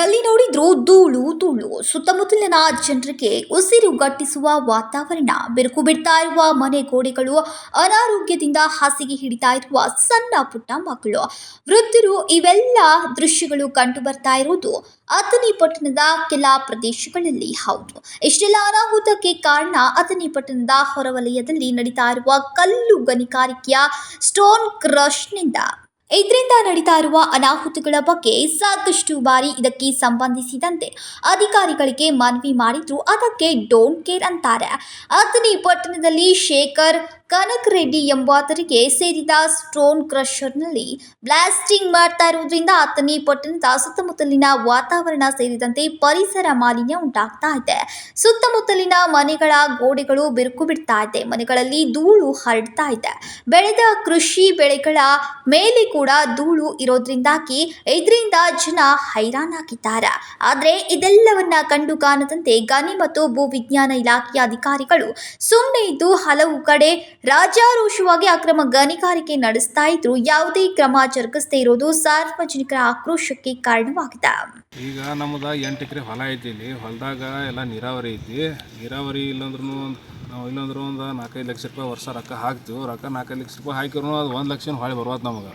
ಎಲ್ಲಿ ನೋಡಿದ್ರೂ ಧೂಳು ಧೂಳು. ಸುತ್ತಮುತ್ತಲಿನ ಜನರಿಗೆ ಉಸಿರುಗಟ್ಟಿಸುವ ವಾತಾವರಣ, ಬಿರುಕು ಬಿಡ್ತಾ ಇರುವ ಮನೆ ಗೋಡೆಗಳು, ಅನಾರೋಗ್ಯದಿಂದ ಹಾಸಿಗೆ ಹಿಡಿತಾ ಇರುವ ಸಣ್ಣ ಪುಟ್ಟ ಮಕ್ಕಳು. ವೃದ್ಧರು ಇವೆಲ್ಲ ದೃಶ್ಯಗಳು ಕಂಡು ಬರ್ತಾ ಇರುವುದು ಅಥಣಿ ಪಟ್ಟಣದ ಕೆಲ ಪ್ರದೇಶಗಳಲ್ಲಿ. ಹೌದು, ಇಷ್ಟೆಲ್ಲ ಅನಾಹುತಕ್ಕೆ ಕಾರಣ ಅಥನಿ ಪಟ್ಟಣದ ಹೊರವಲಯದಲ್ಲಿ ನಡೀತಾ ಇರುವ ಕಲ್ಲು ಗಣಿಗಾರಿಕೆಯ ಸ್ಟೋನ್ ಕ್ರಶ್ನಿಂದ. ಇದರಿಂದ ನಡೀತಾ ಇರುವ ಅನಾಹುತಗಳ ಬಗ್ಗೆ ಸಾಕಷ್ಟು ಬಾರಿ ಇದಕ್ಕೆ ಸಂಬಂಧಿಸಿದಂತೆ ಅಧಿಕಾರಿಗಳಿಗೆ ಮನವಿ ಮಾಡಿದ್ರು. ಅದಕ್ಕೆ ಡೋಂಟ್ ಕೇರ್ ಅಂತಾರೆ. ಅಥಣಿ ಪಟ್ಟಣದಲ್ಲಿ ಶೇಖರ್ ಕನಕ್ ರೆಡ್ಡಿ ಎಂಬಾತರಿಗೆ ಸೇರಿದ ಸ್ಟೋನ್ ಕ್ರಷರ್ನಲ್ಲಿ ಬ್ಲಾಸ್ಟಿಂಗ್ ಮಾಡ್ತಾ ಇರುವುದರಿಂದ ಅಥಣಿ ಪಟ್ಟಣದ ಸುತ್ತಮುತ್ತಲಿನ ವಾತಾವರಣ ಸೇರಿದಂತೆ ಪರಿಸರ ಮಾಲಿನ್ಯ ಉಂಟಾಗ್ತಾ ಇದೆ. ಸುತ್ತಮುತ್ತಲಿನ ಮನೆಗಳ ಗೋಡೆಗಳು ಬಿರುಕು ಬಿಡ್ತಾ ಇದೆ. ಮನೆಗಳಲ್ಲಿ ಧೂಳು ಹರಡ್ತಾ ಇದೆ. ಬೆಳೆದ ಕೃಷಿ ಬೆಳೆಗಳ ಮೇಲೆ ಕೂಡ ಧೂಳು ಇರೋದ್ರಿಂದಾಗಿ ಇದರಿಂದ ಜನ ಹೈರಾಣಾಗಿದ್ದಾರೆ. ಆದರೆ ಇದೆಲ್ಲವನ್ನ ಕಂಡು ಕಾಣದಂತೆ ಗಣಿ ಮತ್ತು ಭೂವಿಜ್ಞಾನ ಇಲಾಖೆಯ ಅಧಿಕಾರಿಗಳು ಸುಮ್ಮನೆ ಇದ್ದು ಹಲವು ಕಡೆ ರಾಜಾರೋಷವಾಗಿ ಅಕ್ರಮ ಗಣಿಗಾರಿಕೆ ನಡೆಸ್ತಾ ಇದ್ರು, ಯಾವುದೇ ಕ್ರಮ ಜರುಗಿಸದೇ ಇರೋದು ಸಾರ್ವಜನಿಕರ ಆಕ್ರೋಶಕ್ಕೆ ಕಾರಣವಾಗಿದೆ. ಈಗ ನಮ್ಮದ ಎಂಟು ಎಕರೆ ಹೊಲ ಐತಿ ಇಲ್ಲಿ. ಹೊಲದಾಗ ಎಲ್ಲ ನೀರಾವರಿ ಐತಿ. ನೀರಾವರಿ ಇಲ್ಲಂದ್ರೂ ನಾವು ಇಲ್ಲಂದ್ರೂ ಒಂದು ನಾಲ್ಕೈದು ಲಕ್ಷ ರೂಪಾಯಿ ವರ್ಷ ರೊಕ್ಕ ಹಾಕ್ತೀವಿ. ರೊಕ್ಕ ನಾಲ್ಕೈದು ಲಕ್ಷ ರೂಪಾಯಿ ಹಾಕಿದ್ರು ಅದು ಒಂದು ಲಕ್ಷ ಹೊಳೆ ಬರ್ಬೋದು ನಮಗೆ.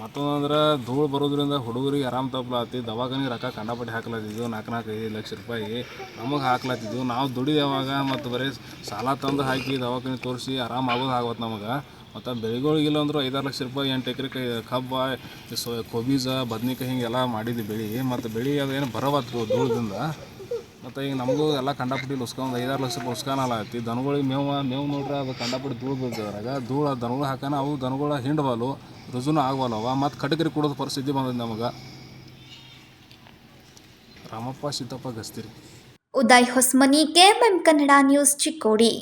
ಮತ್ತೊಂದ್ರೆ ಧೂಳು ಬರೋದ್ರಿಂದ ಹುಡುಗರಿಗೆ ಆರಾಮ್ ತಪ್ಪಲಾತಿ ದವಾಖಾನಿಗೆ ರೊಕ್ಕ ಕಂಡಪಟ್ಟಿ ಹಾಕ್ಲತ್ತಿದ್ವು ನಾಲ್ಕು ನಾಲ್ಕು ಐದು ಲಕ್ಷ ರೂಪಾಯಿ ನಮಗೆ ಹಾಕ್ಲತ್ತಿದ್ವು ನಾವು ದುಡಿದೇವಾಗ ಮತ್ತು ಬರೀ ಸಾಲ ತಂದು ಹಾಕಿ ದವಾಖಾನೆ ತೋರಿಸಿ ಆರಾಮ್ ಆಗೋದು ಆಗತ್ತೆ ನಮಗೆ. ಮತ್ತು ಬೆಳೆಗಳಿಗಿಲ್ಲ ಅಂದ್ರೂ ಐದಾರು ಲಕ್ಷ ರೂಪಾಯಿ ಎಂಟು ಎಕರೆ ಕೈ, ಕಬ್ಬ, ಸೊ, ಕೊಬೀಜ, ಬದ್ನಿಕಾಯಿ ಹಿಂಗೆಲ್ಲ ಮಾಡಿದ್ವಿ ಬೆಳೆ. ಮತ್ತು ಬೆಳೆ ಅದೇನು ಬರವತ್ತು ಧೂಳದಿಂದ. ಮತ್ತು ಈಗ ನಮಗೂ ಎಲ್ಲ ಕಂಡಪಟ್ಟಿ ಒಂದು ಐದಾರು ಲಕ್ಷ ಉಸ್ಕಾನಲ್ಲ ಐತಿ ದನಗಳಿಗೆ ಮೇವು ಮೇವು ನೋಡ್ರೆ ಅದು ಕಂಡಪಟ್ಟಿ ಧೂಳು ಬೀಳ್ತದ್ರಾಗ ಧೂಳು ದನಗಳು ಹಾಕೋಣ ಅವು ದನಗಳು ಹಿಂಡಬಲ್ಲು ರುಜುನು ಆಗವಲ್ಲವ ಮತ್ತು ಕಟಕರಿ ಕೊಡೋದು ಪರಿಸ್ಥಿತಿ ಬಂದಿದೆ ನಮಗೆ. Ramappa, Siddappa, ಗಸ್ತಿರಿ. Uday Hosmani KMM Kannada news Chikkodi.